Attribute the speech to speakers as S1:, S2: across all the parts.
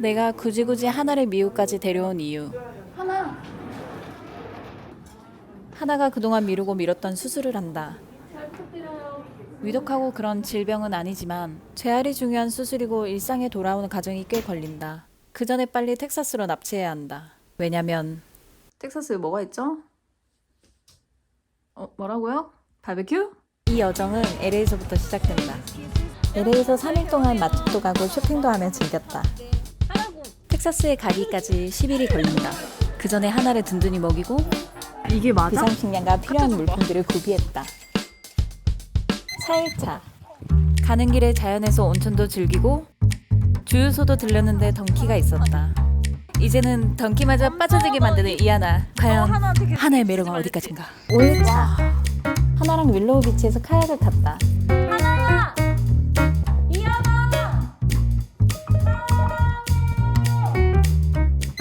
S1: 내가 굳이 굳이 하나를 미국까지 데려온 이유.
S2: 하나.
S1: 하나가 그동안 미루고 미뤘던 수술을 한다. 위독하고 그런 질병은 아니지만 재활이 중요한 수술이고 일상에 돌아오는 과정이 꽤 걸린다. 그 전에 빨리 텍사스로 납치해야 한다. 왜냐면
S2: 텍사스에 뭐가 있죠? 어, 뭐라고요? 바베큐?
S1: 이 여정은 LA에서부터 시작된다. LA에서 3일 동안 맛집도 가고 쇼핑도 하며 즐겼다. 텍사스에 가기까지 10일이 걸린다. 그 전에 하나를 든든히 먹이고
S2: 이게 맞아?
S1: 비상식량과 필요한 물품들을 구비했다. 4일차 가는 길에 자연에서 온천도 즐기고 주유소도 들렸는데 덩키가 있었다. 이제는 덩키마저 빠져들게 만드는 이하나. 과연 하나의 매력은 어디까지인가? 5일차 하나랑 윌로우 비치에서 카약을 탔다.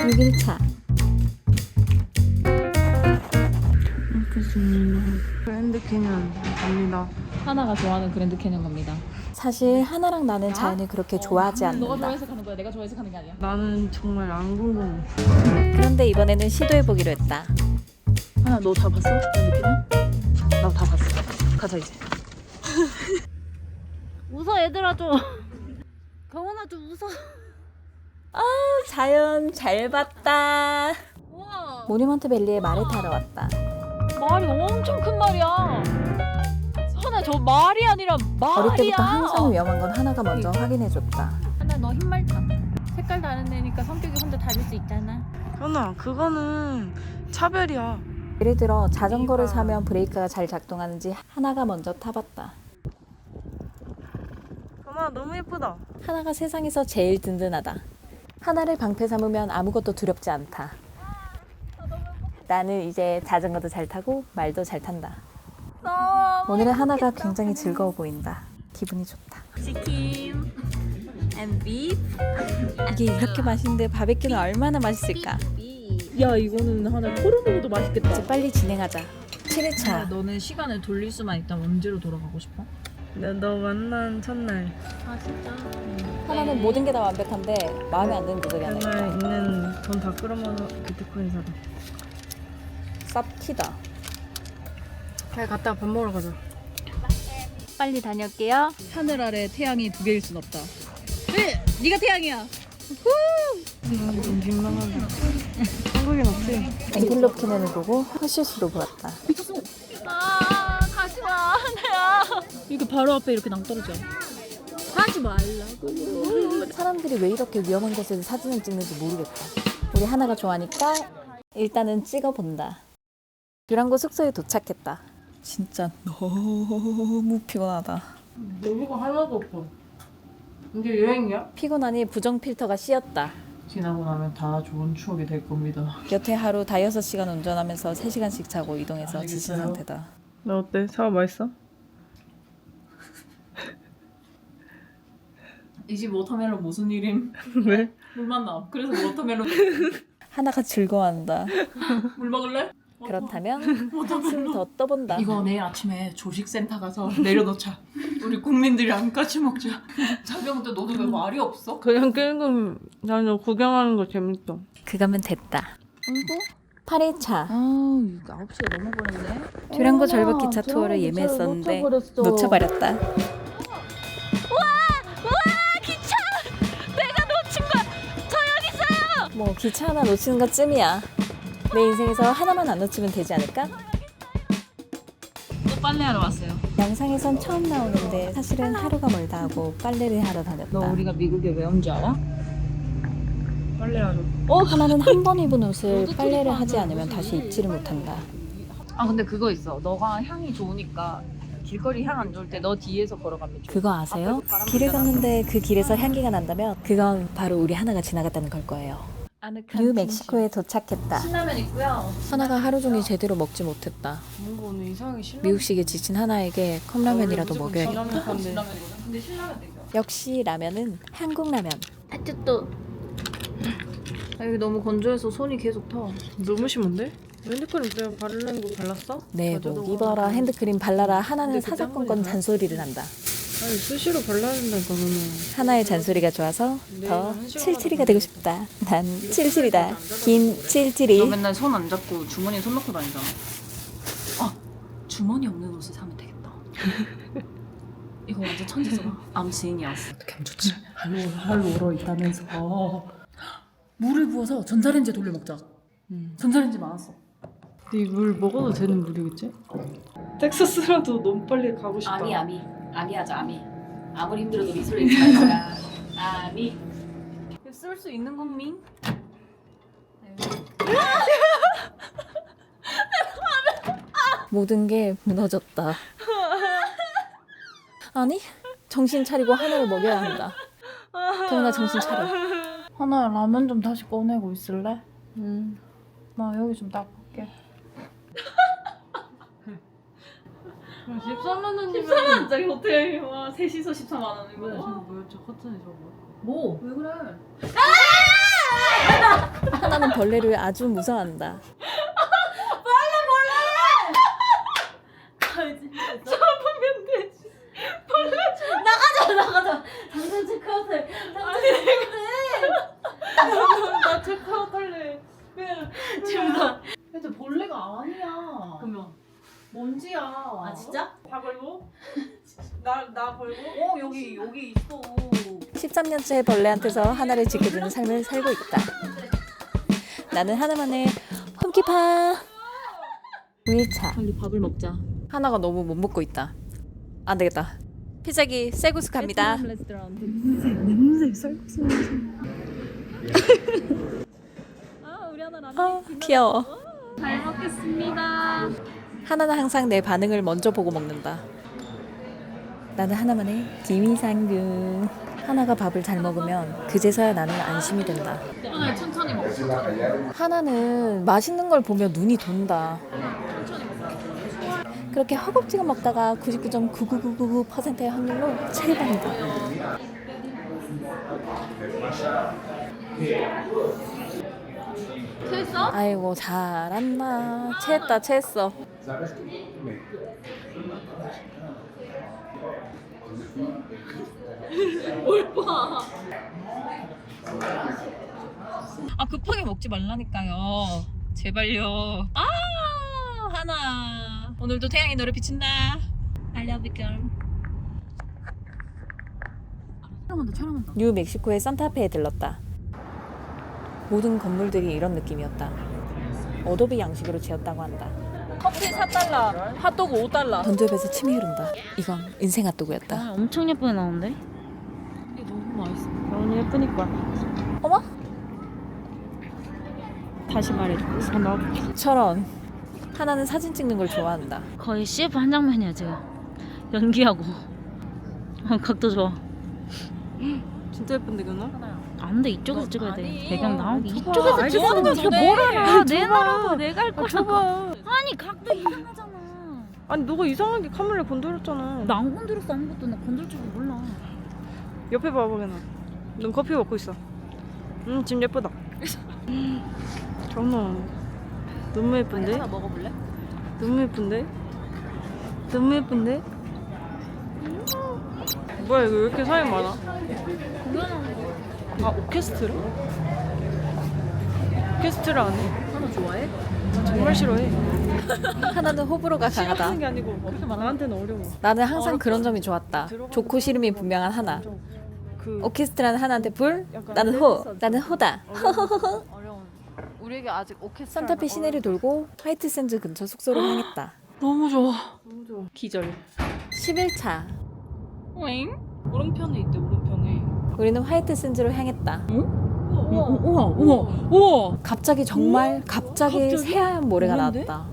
S1: 6일차
S3: 그랜드 캐년 갑니다.
S2: 하나가 좋아하는 그랜드 캐년 갑니다.
S1: 사실 하나랑 나는 자연을 그렇게 좋아하지
S2: 너가
S1: 않는다.
S2: 좋아해서 가는 거야. 내가 좋아해서 가는 게 아니야.
S3: 나는 정말 안 궁금해.
S1: 그런데 이번에는 시도해보기로 했다.
S2: 하나 너 다 봤어? 그랜드 캐년?
S3: 나 다 봤어. 가자 이제.
S2: 웃어 얘들아 좀. 경원아 좀 웃어.
S1: 자연 잘 봤다.
S2: 우와.
S1: 모니먼트 밸리에 말을 타러 왔다.
S2: 말이 엄청 큰 말이야. 하나 저 말이 아니라 말이야.
S1: 어릴 때부터 항상 위험한 건 하나가 먼저 확인해줬다.
S2: 하나 너 흰말타. 색깔 다른 애니까 성격이 혼자 다를 수 있잖아.
S3: 현아, 그거는 차별이야.
S1: 예를 들어 자전거를 사면 브레이크가 잘 작동하는지 하나가 먼저 타봤다.
S3: 현아, 너무 예쁘다.
S1: 하나가 세상에서 제일 든든하다. 하나를 방패 삼으면 아무것도 두렵지 않다. 나는 이제 자전거도 잘 타고 말도 잘 탄다. 오늘은 하나가 굉장히 즐거워 보인다. 기분이 좋다.
S2: 치킨 and beef.
S1: 이게 이렇게 맛있는데 바베큐는 얼마나 맛있을까?
S2: 야 이거는 하나 코로 먹어도 맛있겠다.
S1: 이제 빨리 진행하자. 7회차.
S2: 너는 시간을 돌릴 수만 있다면 언제로 돌아가고 싶어?
S3: 나 너 만난 첫날
S2: 아 진짜?
S1: 하나는 모든 게 다 완벽한데 마음에 안 드는 부분이 하나 있다.
S3: 있는 돈 다 끌어모아서 비트코인 사다.
S1: 쌉키다.
S3: 잘 갔다 밥 먹으러 가자.
S1: 빨리 다녀올게요.
S2: 하늘 아래 태양이 두 개일 순 없다. 왜? 네가 태양이야.
S3: 음, 좀 민망하다. 한국인 없지?
S1: 앵글로 키넨을 보고 허실수로 보았다.
S2: 아마 하늘아. 이렇게 바로 앞에 이렇게 낭떠러져. 하지 말라고.
S1: 사람들이 왜 이렇게 위험한 곳에서 사진을 찍는지 모르겠다. 우리 하나가 좋아하니까 일단은 찍어본다. 듀랑고 숙소에 도착했다. 진짜 너무 피곤하다.
S3: 여기가 하나도 없어. 이게 여행이야?
S1: 피곤하니 부정 필터가 씌었다.
S3: 지나고 나면 다 좋은 추억이 될 겁니다.
S1: 여태 하루 다 6시간 운전하면서 3시간씩 자고 이동해서 지친
S3: 알겠어요.
S1: 상태다.
S3: 나 어때? 사과 맛있어?
S4: 이집 워터멜론 무슨 일임?
S3: 왜?
S4: 물 만나. 그래서 워터멜론
S1: 하나가 즐거워한다.
S4: 물 먹을래?
S1: 그렇다면 한숨 더 떠본다.
S4: 이거 내일 아침에 조식센터 가서 내려놓자. 우리 국민들이 안 같이 먹자. 자병도 너도 왜 말이 없어?
S3: 그냥 끌고 나는 구경하는 거 재밌어.
S1: 그거면 됐다. 8일차
S2: 아 이거 9시가 넘어버렸네.
S1: 듀랑고 절벽 기차 투어를 예매했었는데 놓쳐버렸다. 뭐 기차 하나 놓치는 것 쯤이야. 내 인생에서 하나만 안 놓치면 되지 않을까?
S2: 또 빨래하러 왔어요.
S1: 영상에선 처음 나오는데 사실은 하루가 멀다 하고 빨래를 하러 다녔다.
S2: 너 우리가 미국에 왜 온 줄 알아?
S3: 빨래하러.
S1: 하나는 한 번 입은 옷을 빨래를 하지 않으면 다시 입지를 못한다.
S2: 아 근데 그거 있어. 너가 향이 좋으니까 길거리 향 안 좋을 때 너 뒤에서 걸어가면 좋아.
S1: 그거 아세요? 길을 걷는데 그 길에서 향기가 난다면 그건 바로 우리 하나가 지나갔다는 걸 거예요. 뉴 멕시코에 도착했다.
S2: 신라면 있고요.
S1: 하나가 하루 종일 제대로 먹지 못했다.
S3: 뭔가 오늘 이상하게 싫어.
S1: 미국식에 지친 하나에게 컵라면이라도 먹여야겠다.
S3: 라면 산대.
S4: 신라면이거든. 근데 신라면.
S1: 역시 라면은 한국 라면.
S2: 아직도 아, 여기 너무 건조해서 손이 계속 터.
S3: 너무 심한데? 핸드크림 내가 바르는 거 발랐어?
S1: 네, 뭐 입어라 핸드크림 발라라 하나는
S3: 근데 그때
S1: 사사건건 잔소리를 한다.
S3: 아니 수시로 된다니까 그러면.
S1: 하나의 잔소리가 좋아서 더 칠칠이가 되고 싶다. 난 칠칠이다.
S2: 김너
S1: 칠칠이.
S2: 맨날 손 안 잡고 주머니에 손 넣고 다니잖아. 아 주머니 없는 옷을 사면 되겠다. 이거 완전 천재잖아. 암 지인이었어.
S4: 캠 좋지. 할로 할로 얼어 있다면서. 물을 부어서 전자레인지에 돌려 먹자. 전자레인지 많았어.
S3: 이물 먹어도 되는 물이겠지? 텍사스라도 너무 빨리 가고 싶다.
S1: 아미 아미 아미 하자 아미. 아무리 힘들어도 미소를 잃지 말 거야. 아미.
S2: 쓸 수 있는 건 민?
S1: 모든 게 무너졌다. 아니 정신 차리고 하나를 먹여야 한다. 태훈아 정신 차려.
S2: 하나야 라면 좀 다시 꺼내고 있을래?
S3: 음.
S2: 나 여기 좀 닦을게.
S3: 13만 원이면
S2: 14만 원짜리 호텔 와 셋이서 14만 원이고.
S3: 저거 뭐였죠? 커튼이 저거.
S2: 뭐? 왜 그래?
S1: 하나는 벌레를 아주 무서워한다.
S2: 잡으면 되지.
S1: 당장 체크아웃을.
S2: 나 체크아웃 할래. 그냥 재밌다. 근데 벌레가 아니야.
S3: 그러면
S2: 먼지야.
S1: 아 진짜?
S3: 다 걸고? 나, 나 걸고?
S2: 어 여기 여기 있어.
S1: 13년째 벌레한테서 하나를 지켜주는 삶을 살고 있다. 나는 하나만의 홈키파 5일차
S2: 빨리 밥을 먹자.
S1: 하나가 너무 못 먹고 있다. 안 되겠다. 피자기 쇠구스 갑니다. 아, 귀여워.
S2: 잘 먹겠습니다.
S1: 하나는 항상 내 반응을 먼저 보고 먹는다. 나는 하나만의 김이상균. 하나가 밥을 잘 먹으면 그제서야 나는 안심이 된다.
S2: 오늘 천천히 먹자.
S1: 하나는 맛있는 걸 보며 눈이 돈다. 그렇게 허겁지겁 먹다가 99.9999%의 확률로 체리반이다.
S2: 됐어?
S1: 아이고 잘한다. 체했다 체했어.
S2: 아 급하게 먹지 말라니까요. 제발요. 아 하나. 오늘도 태양이 너를 비춘다. I love you girl. 촬영한다 촬영한다.
S1: 뉴 멕시코의 산타페에 들렀다. 모든 건물들이 이런 느낌이었다. 어도비 양식으로 지었다고 한다.
S2: 커피 4달러, 핫도그 5달러.
S1: 던조입에서 침이 흐른다. 이건 인생 핫도그였다.
S5: 아, 엄청 예쁘게 나오는데?
S2: 이게 너무 맛있어.
S3: 너무 예쁘니까.
S1: 어머?
S5: 다시 말해줘.
S3: 아, 나도.
S1: 철원. 하나는 사진 찍는 걸 좋아한다.
S5: 거의 CF 한 장면이야 지금. 연기하고. 어, 각도 좋아.
S3: 진짜 예쁜데, 그나?
S5: 안돼 이쪽에서 찍어야 돼.
S2: 아니,
S5: 배경 나오기.
S3: 줘봐.
S5: 이쪽에서. 찍어야 돼. 알아? 내
S3: 줘봐.
S5: 나라고 내가 할
S3: 아,
S5: 거야. 아니 각도 이상하잖아.
S3: 아니, 너가 이상하게 카메라 건드렸잖아.
S5: 나 안 건드렸어 아무것도. 나 건들 줄도 몰라.
S3: 옆에 봐봐, 그나. 넌 커피 먹고 있어. 응, 지금 예쁘다. 장난 아니야. 너무 예쁜데?
S2: 하나 먹어볼래?
S3: 너무 예쁜데? 너무 예쁜데? 뭐야 이거 왜 이렇게 사람이 많아? 아 오케스트라? 오케스트라 안 해?
S2: 하나 좋아해?
S3: 정말 싫어해
S1: 하나는 호불호가 강하다.
S3: 싫어하는 게 아니고 나한테는 어려워
S1: 나는 항상 그런 점이 좋았다. 좋고 싫음이 분명한 하나.
S3: 그
S1: 오케스트라는 하나한테 불,
S3: 약간
S1: 나는 호, 나는 호다.
S2: 어려운. 우리에게 아직 오케스트라.
S1: 산타페 시내를 돌고 화이트 샌즈 근처 숙소로 향했다.
S3: 너무 좋아 너무 좋아
S2: 기절.
S1: 11차.
S2: 잉?
S3: 오른편에 있대 오른편에
S1: 우리는 화이트 샌즈로 향했다.
S2: 우와 우와 우와.
S1: 갑자기 정말 갑자기
S2: 갑자기?
S1: 새하얀 모래가
S2: 뭐는데?
S1: 나왔다.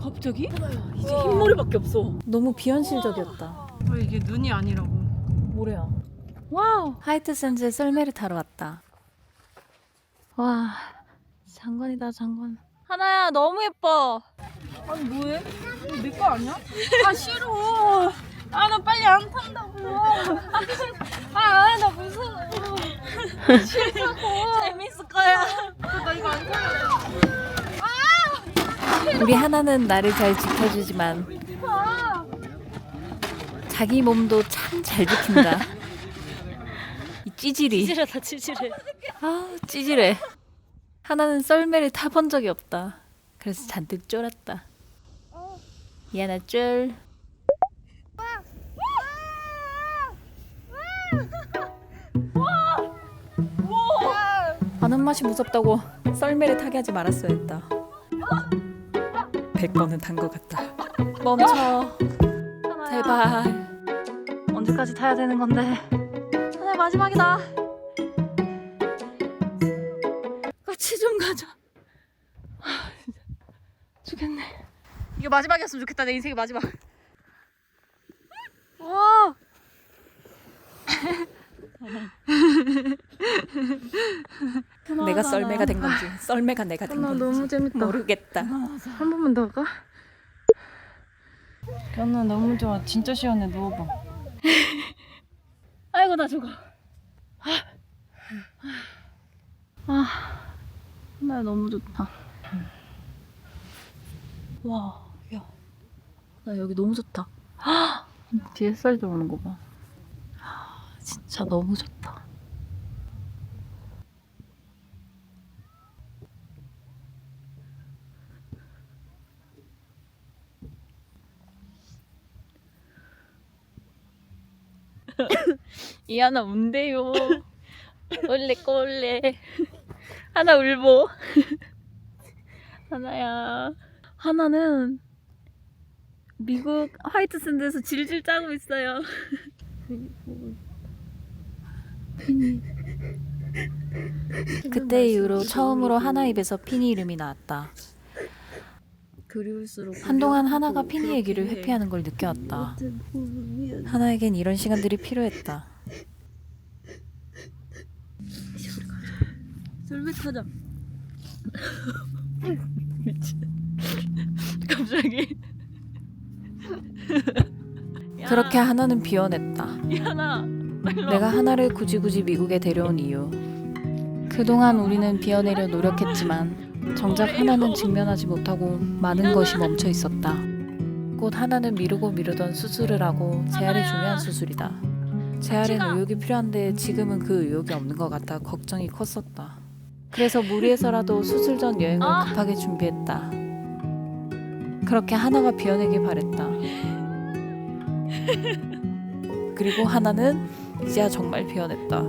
S2: 갑자기? 이제 흰머리밖에 없어.
S1: 너무 비현실적이었다.
S3: 왜 이게 눈이 아니라고
S2: 뭐래야?
S1: 와우. 화이트 샌즈에 썰매를 타러 왔다. 와, 장관이다 장관. 하나야 너무 예뻐.
S2: 아니 뭐해? 내 거 아니야? 아 싫어. 아 나 빨리 안 탄다고. 아나 무서워. 싫다고. 재밌을 거야. 나 이거 안 탈래.
S1: 우리 하나는 나를 잘 지켜주지만 자기 몸도 참 잘 지킨다. 이 찌질이.
S5: 찌질하다 찌질해.
S1: 아 찌질해. 하나는 썰매를 타본 적이 없다. 그래서 잔뜩 쫄았다. 이하나 쫄. 아는 맛이 무섭다고 썰매를 타게 하지 말았어야 했다. 100번은 탄 것 같다. 멈춰. 제발.
S2: 언제까지 타야 되는 건데? 하나 마지막이다. 같이 좀 가자. 아, 진짜 죽겠네. 이게 마지막이었으면 좋겠다. 내 인생의 마지막. 와.
S1: 내가 썰매가 된 건지 썰매가 내가
S2: 된나
S1: 건지
S2: 너무 재밌다.
S1: 모르겠다.
S2: 한 번만 더 할까?
S3: 견나 너무 좋아. 진짜 시원해. 누워봐.
S2: 아이고 나 죽어. 아, 나 너무 좋다. 와, 야, 나 여기 너무 좋다. 뒤에 쌀 들어오는 거 봐. 아, 진짜 너무 좋다. 이 하나 운대요. 올레 꼴레. 하나 울보. 하나야. 하나는 미국 화이트 샌드에서 질질 짜고 있어요.
S1: 그 때 이후로 처음으로 하나 입에서 피니 이름이 나왔다.
S2: 그리울수록
S1: 한동안 하나가 피니 얘기를 회피하는 걸 느껴왔다. 하나에겐 이런 시간들이 필요했다.
S2: 타자. 미친. 갑자기.
S1: 그렇게 하나는 비워냈다.
S2: 이하나.
S1: 내가 하나를 굳이 굳이 미국에 데려온 이유. 그동안 우리는 비워내려 노력했지만 정작 하나는 직면하지 못하고 많은 것이 멈춰 있었다. 곧 하나는 미루고 미루던 수술을 하고 재활이 중요한 수술이다. 재활엔 의욕이 필요한데 지금은 그 의욕이 없는 것 같아 걱정이 컸었다. 그래서 무리해서라도 수술 전 여행을 급하게 준비했다. 그렇게 하나가 비워내길 바랬다. 그리고 하나는 이제야 정말 비워냈다.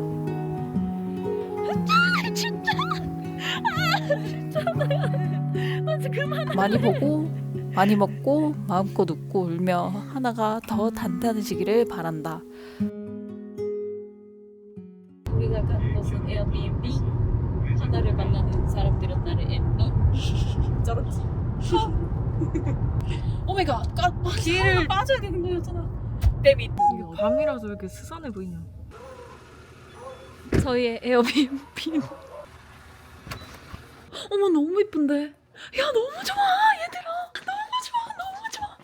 S1: 많이 보고 많이 먹고 마음껏 웃고 울며 하나가 더 단단해지기를 바란다.
S2: 우리가 가는 곳은 에어비앤비. 하나를 만나는 사람들은 나를 엠비. 쩔었지. 오메가 길을 빠져야 되는 거였잖아. 데빗.
S3: 밤이라서 왜 이렇게 스산해 보이냐?
S2: 저희의 에어비앤비. 어머 너무 이쁜데. 야 너무 좋아 얘들아. 너무 좋아 너무 좋아.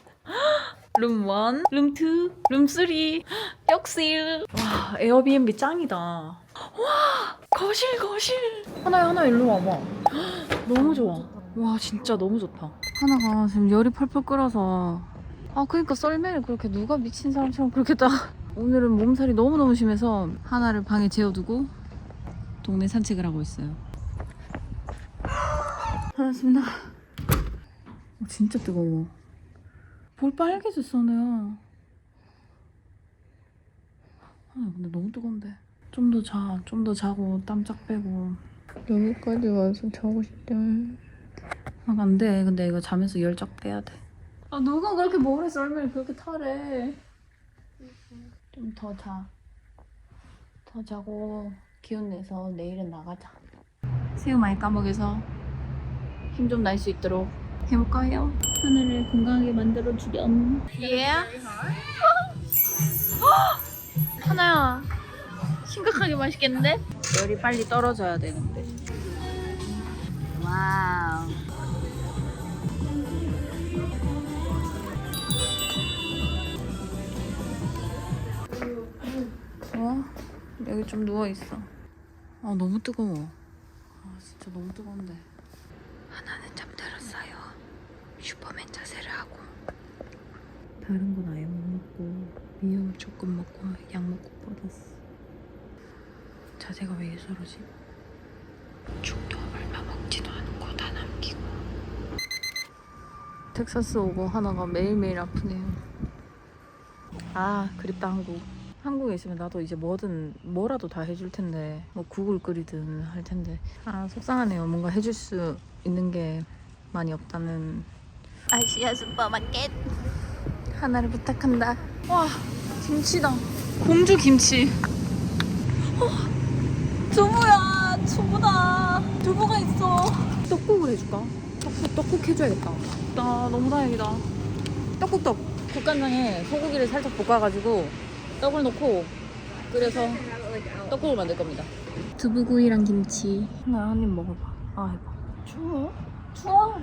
S2: 룸 1, 룸 2, 룸 3. 역실.
S3: 와 에어비앤비 짱이다.
S2: 거실 거실.
S3: 하나야 하나 일로 와봐. 너무 좋아. 와 진짜 너무 좋다.
S2: 하나가 지금 열이 펄펄 끓어서 아 그러니까 썰매를 그렇게 누가 미친 사람처럼 그렇게 딱 오늘은 몸살이 너무너무 심해서 하나를 방에 재워두고 동네 산책을 하고 있어요 알았습니다 어, 진짜 뜨거워 볼 빨개졌어 하나야 하나 근데 너무 뜨거운데 좀 더 자, 좀 더 자고 땀 쫙 빼고
S6: 여기까지 와서 자고 싶다.
S2: 아, 안 돼. 근데 이거 자면서 열 쫙 빼야 돼. 아, 누가 그렇게 모래 썰매를 그렇게 타래. 좀 더 자. 더 자고 기운 내서 내일은 나가자. 새우 많이 까먹여서 힘 좀 날 수 있도록 해볼까요? 하늘을 건강하게 만들어 주렴. 예. 하나야. 심각하게 맛있겠는데? 열이 빨리 떨어져야 되는데. 와우. 어? 여기 좀 누워 있어. 아 너무 뜨거워. 아 진짜 너무 뜨거운데. 하나는 잠들었어요. 슈퍼맨 자세를 하고. 다른 건 아예 못 먹고
S6: 미역 조금 먹고 약 먹고 뻗었어. 자세가 왜 이러지? 죽도 얼마 먹지도 않고 다 남기고. 텍사스 오고 하나가 매일매일 아프네요.
S2: 아 그립다 한국 한국에 있으면 나도 이제 뭐든 뭐라도 다 해줄 텐데 뭐 국을 끓이든 할 텐데. 아 속상하네요. 뭔가 해줄 수 있는 게 많이 없다는. 아시아 슈퍼마켓. 하나를 부탁한다. 와 김치다. 공주 김치. 어, 두부야 두부다. 두부가 있어. 떡국을 해줄까? 떡국 떡국 해줘야겠다. 나 너무 다행이다. 떡국떡. 국간장에 소고기를 살짝 볶아가지고 떡을 넣고 끓여서 떡국을 만들 겁니다.
S6: 두부구이랑 김치.
S2: 나 한 입 먹어봐. 아 해봐. 추워? 추워?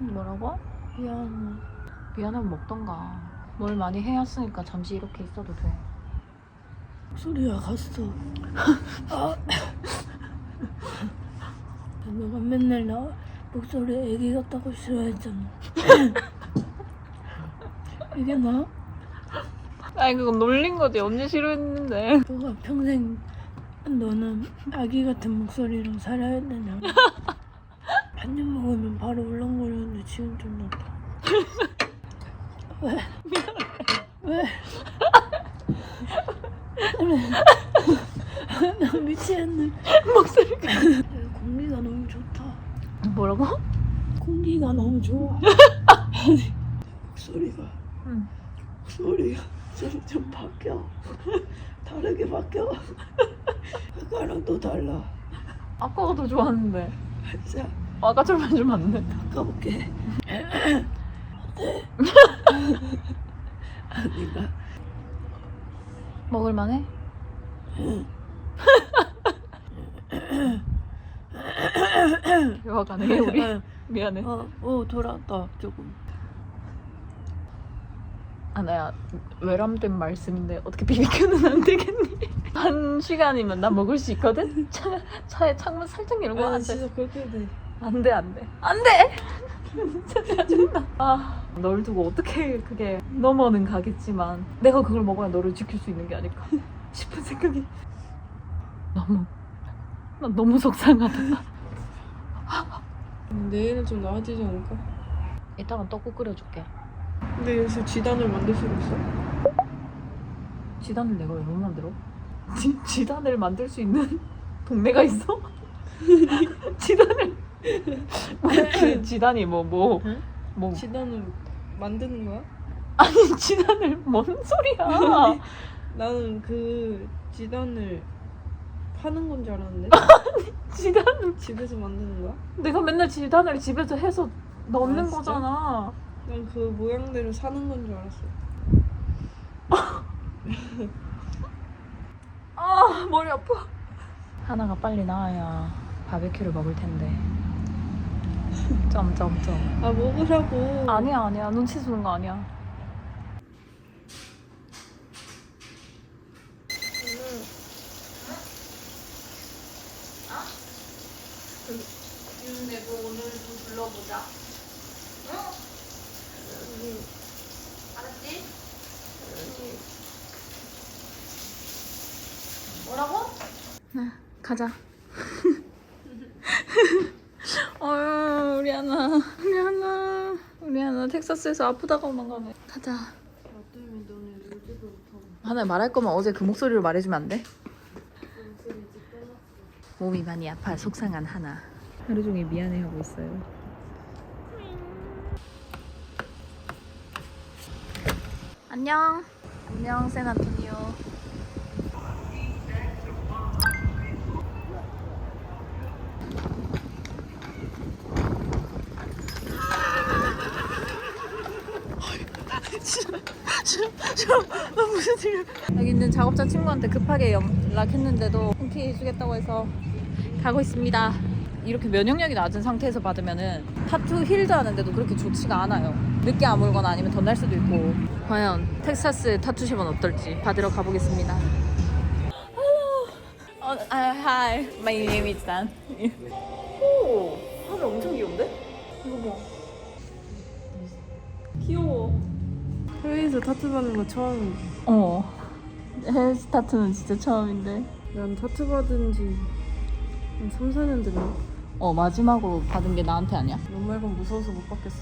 S2: 뭐라고?
S6: 미안.
S2: 미안하면 먹던가. 뭘 많이 해왔으니까 잠시 이렇게 있어도 돼.
S6: 소리가 갔어. 아. 너가 맨날 나 목소리 애기 같다고 싫어했잖아. 이게 나?
S2: 아니 그건 놀린 거지. 언니 싫어했는데.
S6: 너가 평생 너는 아기 같은 목소리로 살아야 되냐? 한 입 먹으면 바로 울렁거리는데 지금 좀 낫다. 왜? 왜? 왜? 나 미치겠네.
S2: 목소리가.
S6: 공기가 너무 좋다.
S2: 뭐라고?
S6: 공기가 너무 좋아. 목소리가
S2: 응.
S6: 소리가 점점 바뀌어. 다르게 바뀌어. 아까랑 또 달라.
S2: 아까가 더 좋았는데.
S6: 진짜
S2: 아까처럼 해주면 안 돼.
S6: 바꿔볼게. 어때? 아닌가?
S2: 먹을만해? 대화 가능해 우리? 미안해.
S6: 어, 어 돌아왔다 조금.
S2: 아 나야 외람된 말씀인데 어떻게 비비큐는 안 되겠니? 한 시간이면 나 먹을 수 있거든? 차, 차에 창문 살짝 열고
S6: 아
S2: 앉아
S6: 진짜 그렇게 돼.
S2: 안 돼 안 돼 안 돼 진짜 짜증나 아 널 두고 어떻게 그게 넘어는 가겠지만 내가 그걸 먹어야 너를 지킬 수 있는 게 아닐까 싶은 생각이 너무 난 너무 속상하다
S3: 내일은 좀 나아지지 않을까?
S2: 이따가 떡국 끓여줄게
S3: 근데 여기서 지단을 만들 수가 있어?
S2: 지단을 내가 왜 못 만들어? 지, 지단을 만들 수 있는 동네가 있어? 지단을 뭐, 그 지단이 뭐뭐 뭐,
S3: 지단을 만드는 거야?
S2: 아니 지단을 뭔 소리야
S3: 나는 그 지단을 파는 건 줄 알았는데
S2: 지단을
S3: 집에서 만드는 거야?
S2: 내가 맨날 지단을 집에서 해서 넣는
S3: 아?
S2: 거잖아
S3: 난 그 모양대로 사는 건 줄 알았어.
S2: 아 머리 아파 하나가 빨리 나와야 바베큐를 먹을 텐데 점점점
S3: 아 먹으라고.
S2: 아니야 아니야 눈치 주는 거 아니야 윤 내고 오늘 좀 불러보자 응? 알았지? 뭐라고? 가자. 어휴 우리 하나. 우리 하나. 우리 하나 텍사스에서 아프다고만 가네. 가자. 하나 말할 거면 어제 그 목소리로 말해주면 안 돼? 몸이 많이 아파 속상한 하나. 하루 종일 미안해하고 있어요 안녕 안녕 샌안토니오 여기 있는 작업자 친구한테 급하게 연락했는데도 흔쾌히 해주겠다고 해서 가고 있습니다. 이렇게 면역력이 낮은 상태에서 받으면은 타투 힐도 하는데도 그렇게 좋지가 않아요. 늦게 아물거나 아니면 더날 수도 있고. 과연 텍사스 타투샵은 어떨지 받으러 가보겠습니다. 어, 아, hi. My name is Dan. 오, 하늘 엄청 귀여운데? 이거 봐. 귀여워.
S3: 해외에서 타투 받는 거 처음이야.
S2: 어. 헬스 타투는 진짜 처음인데.
S3: 난 타투 받은 지 한 3, 4년 됐나?
S2: 어 마지막으로 받은 게 나한테 아니야?
S3: 너 말곤 무서워서 못 받겠어.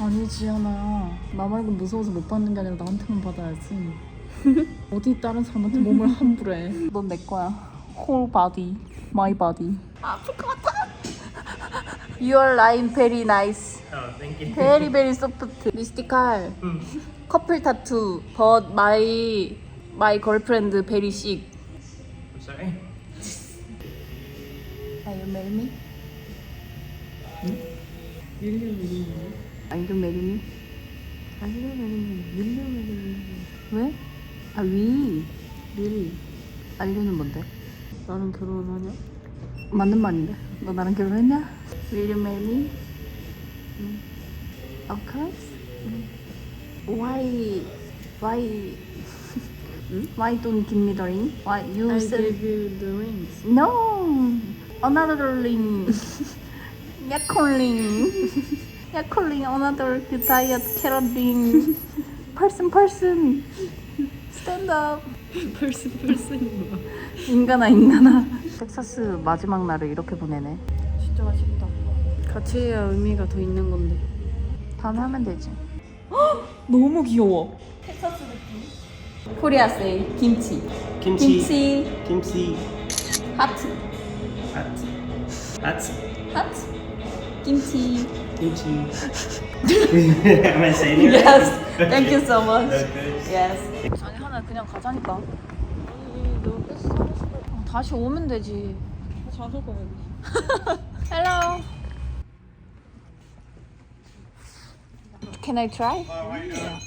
S2: 아니지 하나야. 나 말고 무서워서 못 받는 게 아니라 나한테만 받아야지. 어디 다른 사람한테 몸을 함부래. 넌내 거야. Whole body, my body. 아플 것 같아. Your line very nice.
S7: Oh, thank you.
S2: Very very soft. 미스티칼. 커플 타투. But my my girlfriend very sick.
S7: I'm sorry.
S2: Are you marry me?
S3: 밀리언 밀리언.
S2: Are you marry me?
S3: 아니면 아니면 밀리언 밀리언.
S2: 왜? 아 위.
S3: 밀.
S2: 알류는 뭔데?
S3: 나랑 결혼하냐?
S2: 맞는 말인데. 너 나랑 결혼했냐? Will you marry me? Of course. Why? Why? Why don't give me the ring? Why you
S3: I
S2: said
S3: gave you the rings.
S2: no? Another ring. 약혼 ring. 약혼 ring. Another 그. Person person. Stand up.
S3: 펄스 펄스인 뭐야?
S2: 인간아 인간아. 텍사스 마지막 날을 이렇게 보내네.
S3: 진짜 맛있다. 같이 해야 의미가 더 있는 건데.
S2: 다음에 하면 되지.
S8: 너무 귀여워.
S2: 코리아 세이 김치.
S7: Kimchi.
S2: 김치
S7: Kimchi.
S2: 하트
S7: Hot.
S2: 하트 김치.
S7: Kimchi. Am I saying it?
S2: Yes. Thank you so much.
S7: Okay.
S2: Yes. 아니 하나 그냥 가자니까.
S3: 아니 너 뺐어.
S2: 어, 다시 오면 되지.
S3: 자서 가야
S2: Hello. Can I try?
S3: 들어?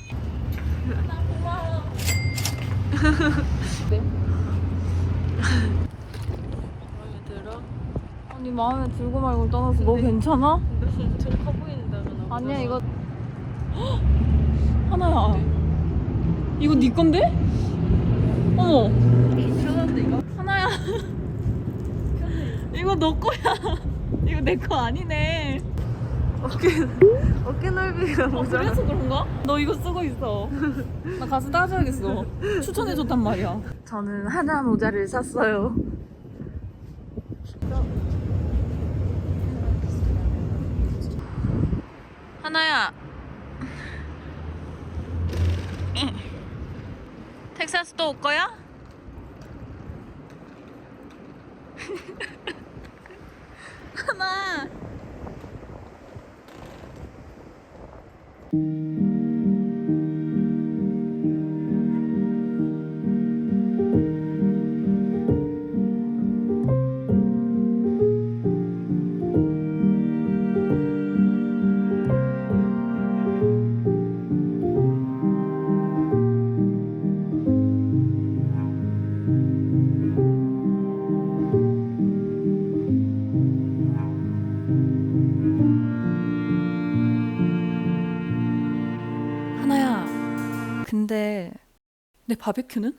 S2: 아니 마음에 들고 말고 떠나서 너 괜찮아?
S3: 좀커 보인다 나.
S2: 아니야 이거 하나야. 이거 네 건데? 어머.
S3: 편한데 이거?
S2: 하나야. 이거 너 거야. 이거 내 거 아니네.
S3: 어깨 어깨 넓이가
S2: 어,
S3: 모자라.
S2: 그래서 그런가? 너 이거 쓰고 있어. 나 가서 따줘야겠어. 추천해줬단 말이야. 저는 하나 모자를 샀어요. 하나야. 텍사스 또 올 거야? 하나. 바베큐는?